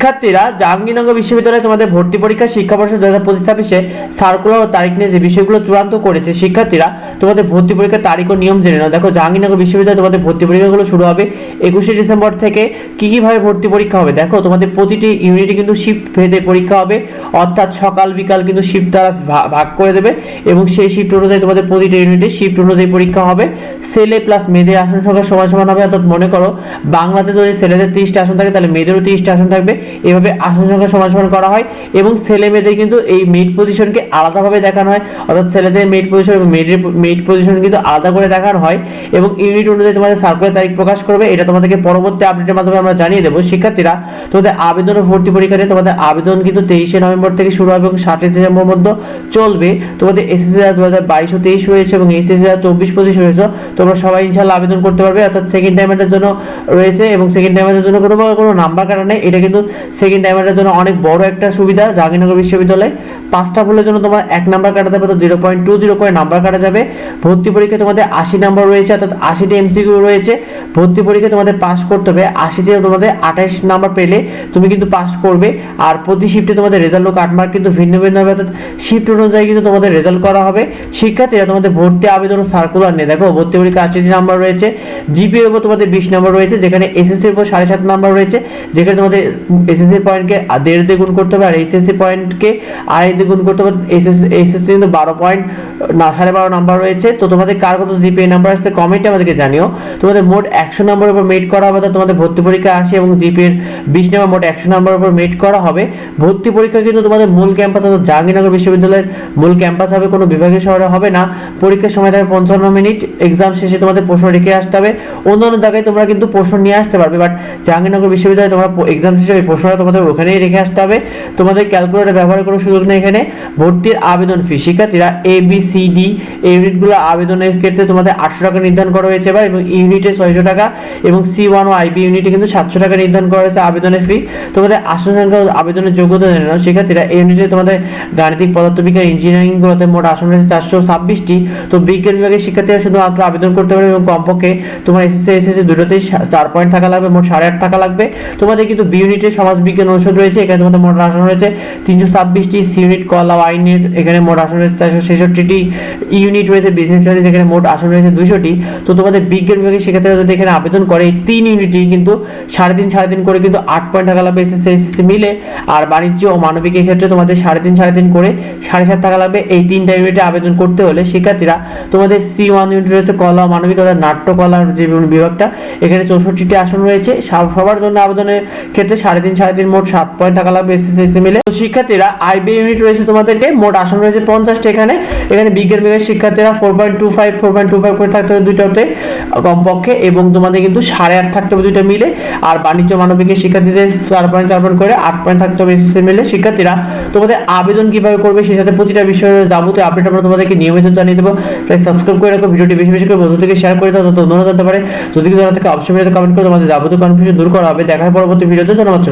শিক্ষার্থীরা জাহাঙ্গীরনগর বিশ্ববিদ্যালয়ে তোমাদের ভর্তি পরীক্ষা, শিক্ষাবর্ষ দু হাজার পঁচিশ ছাব্বিশে সার্কুলার ও তারিখ নিয়ে যে বিষয়গুলো চূড়ান্ত করেছে শিক্ষার্থীরা, তোমাদের ভর্তি পরীক্ষার তারিখ ও নিয়ম জেনে নাও। দেখো, জাহাঙ্গীরনগর বিশ্ববিদ্যালয়ে তোমাদের ভর্তি পরীক্ষাগুলো শুরু হবে একুশে ডিসেম্বর থেকে কি কীভাবে ভর্তি পরীক্ষা হবে? দেখো, তোমাদের প্রতিটি ইউনিটে কিন্তু শিফট ভেদে পরীক্ষা হবে, অর্থাৎ সকাল, বিকাল কিন্তু শিফট দ্বারা ভাগ করে দেবে এবং সেই শিফট অনুযায়ী তোমাদের প্রতিটি ইউনিটে শিফট অনুযায়ী পরীক্ষা হবে। ছেলে প্লাস মেয়েদের আসন সংখ্যা সমান সমান হবে, অর্থাৎ মনে করো বাংলাতে যদি ছেলেদের তিরিশটা আসন থাকে, তাহলে মেয়েদেরও তিরিশটা আসন থাকবে। এভাবে আসন সংখ্যা সমান সমান করা হয় এবং ছেলে মেয়েদের কিন্তু এই মেড পজিশনকে আলাদাভাবে দেখানো হয়। অর্থাৎ ছেলেদের মেড পজিশন এবং মেয়েদের মেড পজিশন কিন্তু আলাদা করে দেখানো হয় এবং ইউনিট অনুযায়ী তোমাদের সার্কুলার তারিখ প্রকাশ করবে। এটা তোমাদেরকে পরবর্তী আপডেটের মাধ্যমে আমরা জানিয়ে দেবো। শিক্ষার্থীরা, তোমাদের আবেদন ও ভর্তি পরীক্ষা নিয়ে তোমাদের আবেদন কিন্তু তেইশে নভেম্বর থেকে শুরু হবে এবং ষাটে ডিসেম্বর মধ্যে চলবে। তোমাদের এসএসসি দু হাজার বাইশ ও তেইশ রয়েছে এবং এসএসসি চব্বিশ, পঁচিশ রয়েছে। তোমরা সবাই ইনশাল্লাহ আবেদন করতে পারবে। অর্থাৎ সেকেন্ড টাইমের জন্য রয়েছে এবং সেকেন্ড টাইমের জন্য কোনো কোনো নাম্বার কাটা নেই। এটা কিন্তু সেকেন্ড টাইমের জন্য অনেক বড় একটা সুবিধা, জাহাঙ্গীরনগর বিশ্ববিদ্যালয়ে। পাঁচটা ভুলের জন্য তোমার এক নাম্বার কাটা যাবে, তো জিরো পয়েন্ট টু জিরো করে নাম্বার কাটা যাবে। ভর্তি পরীক্ষায় তোমাদের আশি নাম্বার রয়েছে, অর্থাৎ আশিটি এমসিকিউ রয়েছে। ভর্তি পরীক্ষায় তোমাদের পাস করতে হবে। আশিতে তোমাদের আঠাশ নাম্বার পেলে তুমি কিন্তু পাস করবে। আর প্রতি শিফটে তোমাদের রেজাল্ট কাট মার্ক কিন্তু ভিন্ন ভিন্ন হবে, অর্থাৎ শিফট অনুযায়ী কিন্তু তোমাদের রেজাল্ট করা হবে। শিক্ষার্থীরা তোমাদের ভর্তি আবেদন সার্কুলার নিয়ে। দেখো, ভর্তি পরীক্ষা আশিটি নাম্বার রয়েছে। জিপিএর উপর তোমাদের বিশ নাম্বার রয়েছে, যেখানে এসএসসির উপর সাড়ে সাত নাম্বার রয়েছে, যেখানে তোমাদের এসএসসি পয়েন্টকে দেড় দিয়ে গুণ করতে হবে, আর এসএসসি পয়েন্টকে আড়াই দিয়ে গুণ করতে হবে। এসএসসি এসএসসি কিন্তু বারো পয়েন্ট না, সাড়ে বারো নাম্বার রয়েছে। তো তোমাদের কার কত জিপিএ নাম্বার আসছে কমেন্টে আমাদেরকে জানিও। তোমাদের মোট একশো নম্বরের উপর মেট করা হবে তোমাদের ভর্তি পরীক্ষা আসে এবং জিপিএর বিশ নাম্বার মোট একশো নম্বরের উপর মেট করা হবে। ভর্তি পরীক্ষা কিন্তু তোমাদের মূল ক্যাম্পাস অর্থাৎ জাহাঙ্গীরনগর বিশ্ববিদ্যালয়ের মূল ক্যাম্পাস হবে, কোনো বিভাগীয় শহরে হবে না। পরীক্ষার সময় থাকবে পঞ্চান্ন মিনিট এক্সাম শেষে তোমাদের প্রশ্ন রেখে আসতে হবে। অন্যান্য জায়গায় তোমরা কিন্তু প্রশ্ন নিয়ে আসতে পারবে বাট জাহাঙ্গীরনগর বিশ্ববিদ্যালয়ে তোমরা এক্সাম শেষে ওই প্রশ্নটা তোমাদের ওখানেই রেখে আসতে হবে। তোমাদের ক্যালকুলেটর ব্যবহারের কোনো সুযোগ নেই এখানে। ভর্তির আবেদন ফি শিক্ষার্থীরা এ বি সি ডি ইউনিটগুলো আবেদনের ক্ষেত্রে তোমাদের আটশো টাকা নির্ধারণ করা হয়েছে এবার এবং ইউনিটে ছয়শো টাকা এবং সি ওয়ান ও আইবি ইউনিটে কিন্তু সাতশো টাকা নির্ধারণ করা হয়েছে আবেদনের ফি তোমাদের আসন সংখ্যা আবেদনের যোগ্যতা জেনে নাও শিক্ষার্থীরা এই ইউনিটে তোমাদের গাণিতিক পদার্থবিজ্ঞান ইঞ্জিনিয়ারিং গুলোতে মোট আসন রয়েছে চারশো ছাব্বিশটি। তো বিজ্ঞান বিভাগের শিক্ষার্থীরা শুধুমাত্র আবেদন করতে পারবে এবং কমপক্ষে তোমার এসএসসি এসএসসি দুটোতেই চার পয়েন্ট টাকা লাগবে, মোট সাড়ে আট টাকা লাগবে। তোমাদের কিন্তু বি ইউনিটে সমাজ বিজ্ঞান অনুষদ রয়েছে, এখানে তোমাদের মোট আসন রয়েছে তিনশো ছাব্বিশটি সি ইউনিট কলা ও আইন ইউনিট এখানে মোট আসন রয়েছে চারশো ছেষট্টিটি ইউনিট রয়েছে বিজনেস স্টাডিজ এখানে মোট আসন রয়েছে দুশোটি তো তোমাদের বিজ্ঞান বিভাগের শিক্ষার্থীরা যদি এখানে আবেদন করে, এই তিন ইউনিটই কিন্তু সাড়ে তিন সাড়ে তিন করে কিন্তু আট পয়েন্ট টাকা লাগবে এসএসসি এসএসসি মিলে, আর বাণিজ্য ও মানবিকের ক্ষেত্রে তোমাদের সাড়ে তিন সাড়ে তিন করে সাড়ে সাত টাকা লাগবে এই তিনটা ইউনিটে আবেদন করতে হলে শিক্ষার্থীরা তোমাদের সি ওয়ান ইউনিট রয়েছে কলা ও মানবিক অর্থাৎ নাট্যকলার যে বিভাগটা, এখানে চৌষট্টিটি আসন রয়েছে। সব- সবার জন্য আবেদনের ক্ষেত্রে সাড়ে তিন সাড়ে তিন মোট সাত পয়েন্ট টাকা লাগবে এসএসসি মিলে। তো শিক্ষার্থীরা আইবি ইউনিট রয়েছে তোমাদেরকে, মোট আসন রয়েছে পঞ্চাশটা এখানে। এখানে বিজ্ঞান বিভাগের শিক্ষার্থীরা four point two five four point two five করে থাকতে হবে দুইটাতে, কমপক্ষে, এবং তোমাদের কিন্তু সাড়ে আট থাকতে হবে দুইটা মিলে। আর বাণিজ্য মানবিকের শিক্ষার্থীদের চার পয়েন্ট চার পয়েন্ট করে আট পয়েন্ট থাকতে হবে এসএসসি মিলে। শিক্ষার্থীরা, তোমাদের আবেদন কীভাবে করবে সেই সাথে প্রতিটা বিষয়ে যাবতীয় আপডেট আমরা তোমাদেরকে নিয়মিত জানিয়ে দেবো। তাই সাবস্ক্রাইব করে রাখো, ভিডিওটি বেশি বেশি করে বন্ধু থেকে শেয়ার করে দাও তত অন্যরা জানতে পারে। যদি কিছু জানা থেকে, অবশ্যই কমেন্ট করে তোমাদের যাবতীয় কনফিউশন দূর করা হবে। দেখার পরবর্তী ভিডিওতে জানাচ্ছ